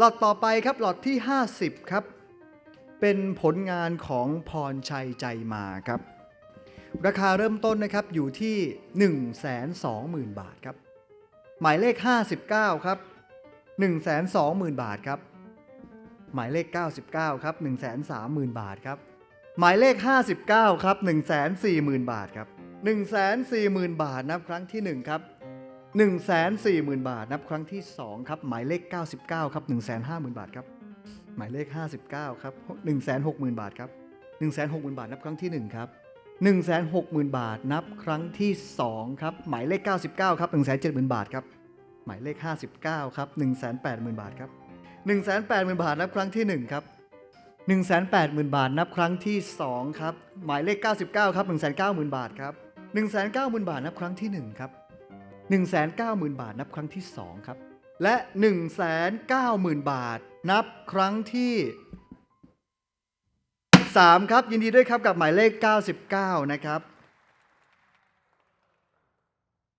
หลอดต่อไปครับหลอดที่ 50 ครับ เป็นผลงานของพรชัยใจมาครับ ราคาเริ่มต้นนะครับอยู่ที่ 120,000 บาทครับ หมายเลข 59 ครับ 120,000 บาทครับ หมายเลข 99 ครับ 130,000 บาทครับ หมายเลข 59 ครับ 140,000 บาทครับ 140,000 บาทนับครั้งที่ 1 ครับ 140,000 บาท นับครั้งที่ 2 ครับ หมายเลข 99 ครับ 150,000 บาทครับ หมายเลข 59 ครับ 160,000 บาทครับ 160,000 บาท นับครั้งที่ 1 ครับ 160,000 บาท นับครั้งที่ 2 ครับ หมายเลข 99 ครับ 170,000 บาทครับ หมายเลข 59 ครับ 180,000 บาทครับ 180,000 บาท นับครั้งที่ 1 ครับ 180,000 บาท นับครั้งที่ 2 ครับ หมายเลข 99 ครับ 190,000 บาทครับ 190,000 บาท นับครั้งที่ 1 ครับ 190,000 บาทนับครั้งที่ 2 ครับ และ 190,000 บาท นับครั้งที่ 3 ครับ ยินดีด้วยครับกับหมายเลข 99 นะครับ